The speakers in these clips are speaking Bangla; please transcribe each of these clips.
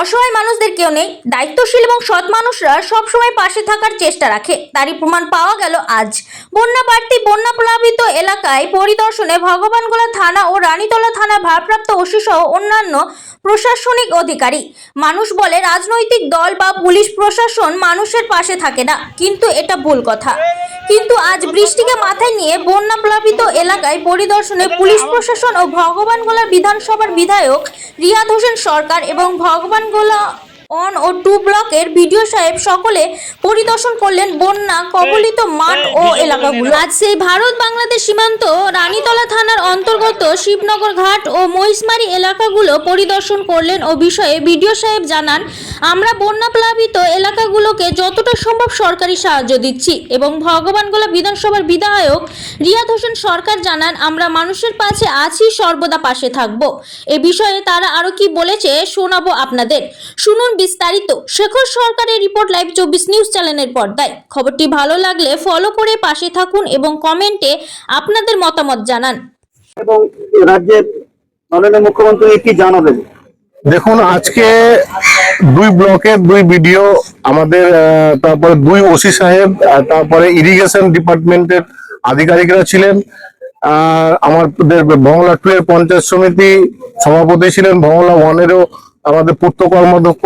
অসহায় মানুষদের কেউ নেই। দায়িত্বশীল এবং সৎ মানুষরা সবসময় পাশে থাকার চেষ্টা রাখে। তারই প্রমাণ পাওয়া গেল আজ। বন্যা বাড়তি বন্যা প্লাবিত এলাকায় পরিদর্শনে ভগবানগোলা থানা ও রানীতলা থানার ভারপ্রাপ্ত ওসি সহ অন্যান্য প্রশাসনিক অধিকারী। মানুষ বলে রাজনৈতিক দল বা পুলিশ প্রশাসন মানুষের পাশে থাকে না। কিন্তু এটা ভুল কথা। কিন্তু আজ বৃষ্টিকে মাথায় নিয়ে বন্যা প্লাবিত এলাকায় পরিদর্শনে পুলিশ প্রশাসন ও ভগবানগোলা বিধানসভার বিধায়ক রিয়াদ হোসেন সরকার এবং ভগবানগোলা অন ও টু ব্লকের বিডিও সাহেব সকলে পরিদর্শন করলেন বন্যা কবলিত মাঠ ও এলাকাগুলো। আজ সেই ভারত বাংলাদেশ সীমান্ত রানীতলা থানার অন্তর্গত শিবনগর ঘাট ও মহিষমারি এলাকাগুলো পরিদর্শন করলেন ও বিষয়ে বিডিও সাহেব জানান আমরা বন্যা প্লাবিত এলাকাগুলোকে যতটা সম্ভব সরকারি সাহায্য দিচ্ছি এবং ভগবানগোলা বিধানসভার বিধায়ক রিয়াদ হোসেন সরকার জানান আমরা মানুষের পাশে আছি সর্বদা পাশে থাকব। এ বিষয়ে তারা আরও কি বলেছে শোনাবো আপনাদের। শুনুন বিস্তারিত শেখর সরকারের রিপোর্ট লাইভ চব্বিশ নিউজ চ্যানেলের পর্দায়। খবরটি ভালো লাগলে ফলো করে পাশে থাকুন এবং কমেন্টে আপনাদের মতামত জানান। এবং রাজ্যের মাননীয় মুখ্যমন্ত্রী কি জানাবেন? দেখুন আজকে দুই ব্লকের দুই বিডিও আমাদের আহ, তারপরে দুই ওসি সাহেব তারপরে ইরিগেশন ডিপার্টমেন্টের আধিকারিকরা ছিলেন আর আমাদের ভংলা টু এর পঞ্চায়েত সমিতি সভাপতি ছিলেন ভংলা ওয়ানেরও আমাদের পূর্ত কর্মাধ্যক্ষ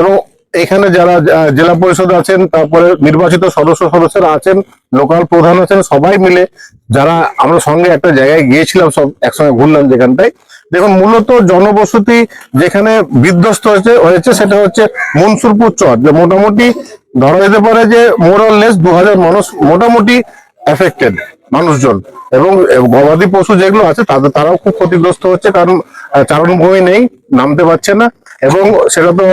এবং এখানে যারা জেলা পরিষদ আছেন, তারপরে নির্বাচিত সদস্য সদস্যরা আছেন, লোকাল প্রধান আছেন, সবাই মিলে যারা আমরা সঙ্গে একটা জায়গায় গিয়েছিলাম, সব একসঙ্গে ঘুরলাম যেখানটায়। দেখুন, মূলত জনবসতি যেখানে বিধ্বস্ত হয়েছে হয়েছে সেটা হচ্ছে মনসুরপুর চর, যে মোটামুটি ধরা যেতে পারে যে মোরাললেস দু হাজার মানুষ মোটামুটি এফেক্টেড মানুষজন। এবং গবাদি পশু যেগুলো আছে, তাদের, তারাও খুব ক্ষতিগ্রস্ত হচ্ছে, কারণ চারণ চারণভূমি নেই, নামতে পারছে না। এবং সেটা তো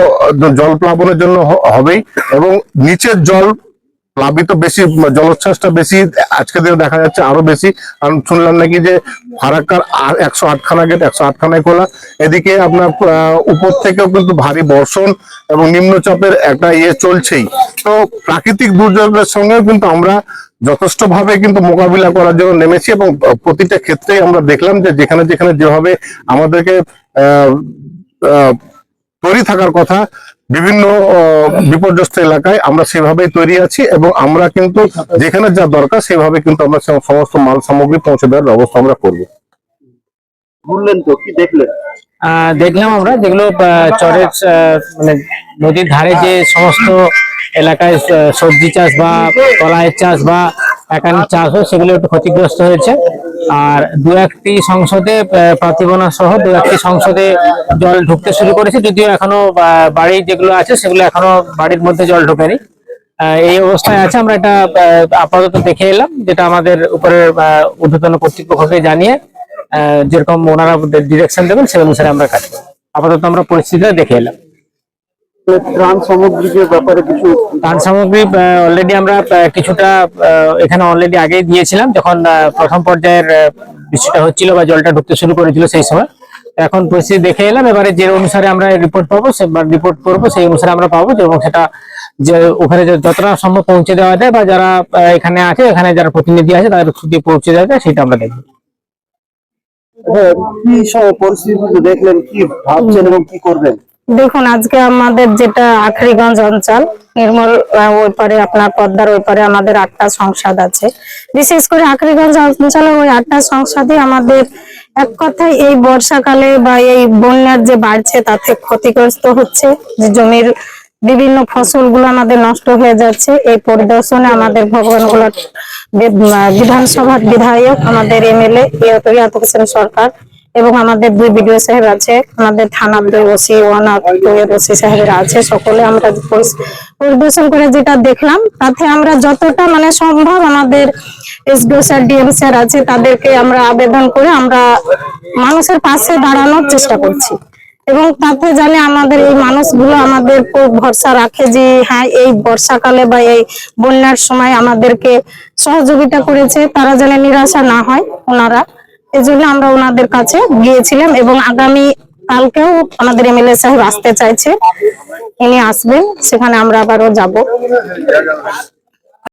জল প্লাবনের জন্য হবেই। এবং নিচের জল প্লাবিত বেশি, জলোচ্ছ্বাসটা বেশি আজকে দিনে দেখা যাচ্ছে আরও বেশি। কারণ শুনলাম নাকি যে ফারাক্কার আর একশো আটখানা গেট একশো আটখানায় খোলা। এদিকে আপনার উপর থেকেও কিন্তু ভারী বর্ষণ এবং নিম্নচাপের একটা ইয়ে চলছেই। তো প্রাকৃতিক দুর্যোগের সঙ্গে কিন্তু আমরা যথেষ্ট ভাবে কিন্তু মোকাবিলা করার জন্য নেমেছি এবং প্রতিটা ক্ষেত্রেই আমরা দেখলাম যে যেখানে যেখানে যেভাবে আমাদেরকে আহ তৈরি থাকার কথা বিভিন্ন আহ, বিপর্যস্ত এলাকায় আমরা সেভাবেই তৈরি আছি এবং আমরা কিন্তু যেখানে যা দরকার সেভাবে কিন্তু আমরা সমস্ত মাল সামগ্রী পৌঁছে দেওয়ার ব্যবস্থা আমরা করব। বললেন তো কি দেখলেন? আহ দেখলাম আমরা যেগুলো আহ, চরের আহ, মানে নদীর ধারে যে সমস্ত এলাকায় আহ, সবজি চাষ বা কলাইয়ের চাষ বা একানির চাষ হয় সেগুলো একটু ক্ষতিগ্রস্ত হয়েছে। আর দু একটি সংসদে আহ, প্রার্থীবনা সহ দু একটি সংসদে জল ঢুকতে শুরু করেছে যদিও এখনও বাড়ি যেগুলো আছে সেগুলো এখনও বাড়ির মধ্যে জল ঢোকেনি। এই অবস্থায় আছে আমরা এটা আপাতত দেখে এলাম যেটা আমাদের উপরের আহ, ঊর্ধ্বতন কর্তৃপক্ষকে জানিয়ে যেরকম ওনারা ডিরেকশন দেবেন সেই অনুসারে আমরা কাজ আপাতত আমরা পরিস্থিতিটা দেখে এলাম। ত্রাণ সামগ্রীর ব্যাপারে কিছু ত্রাণ সামগ্রী অলরেডি আমরা কিছুটা এখানে অলরেডি আগেই দিয়েছিলাম যখন প্রথম পর্যায়ের বৃষ্টিটা হচ্ছিল বা জলটা ঢুকতে শুরু করেছিল সেই সময়। এখন পরিস্থিতি দেখে এলাম এবারে যে অনুসারে আমরা রিপোর্ট পাবো সে রিপোর্ট করব সেই অনুসারে আমরা পাবো এবং সেটা যে ওখানে যতটা সম্ভব পৌঁছে দেওয়া যায় বা যারা এখানে আছে এখানে যারা প্রতিনিধি আছে তাদের দিয়ে পৌঁছে দেওয়া যায় সেটা আমরা দেখব। হ্যাঁ, কি সব পরিস্থিতি দেখলেন কি ভাবছেন এবং কি করবেন? দেখুন, আজকে আমাদের যেটা আখরিগঞ্জ অঞ্চল, নির্মল ওই পারে আপনার পদ্মার ওই পারে আমাদের আটটা সংসদ আছে। বিশেষ করে আখরিগঞ্জ অঞ্চলে ওই আটটা সংসদে আমাদের এক কথায় এই বর্ষাকালে বা এই বন্যার যে বাড়ছে, তাতে ক্ষতিগ্রস্ত হচ্ছে, যে জমির বিভিন্ন ফসলগুলো আমাদের নষ্ট হয়ে যাচ্ছে। এই পরিদর্শনে আমাদের ভগবানগুলো বিধানসভার বিধায়ক, আমাদের এমএলএ রিয়াত হোসেন সরকার। এবং আমাদের দুই বিডিও সাহেব আছে, আমাদের থানার দুই ওসি, ওয়ান আর ওসি সাহেবরা আছে, সকলে আমরা পরিদর্শন করে যেটা দেখলাম, তাতে আমরা যতটা মানে সম্ভব আমাদের এসডিও স্যার, ডিএম স্যার আছে, তাদেরকে আমরা আবেদন করে আমরা মানুষের পাশে দাঁড়ানোর চেষ্টা করছি। এবং তাতে জানে আমাদের এই মানুষগুলো আমাদের ভরসা রাখে যে হ্যাঁ এই বর্ষাকালে বা এই বন্যার সময় আমাদেরকে সহযোগিতা করেছে, তারা যেন নিরাশা না হয় ওনারা। এজন্য আমরা ওনাদের কাছে গিয়েছিলাম এবং আগামী কালকেও আমাদের এমএলএ সাহেব আসতে চাইছে। ইনি আসবেন, সেখানে আমরা আবারও যাব।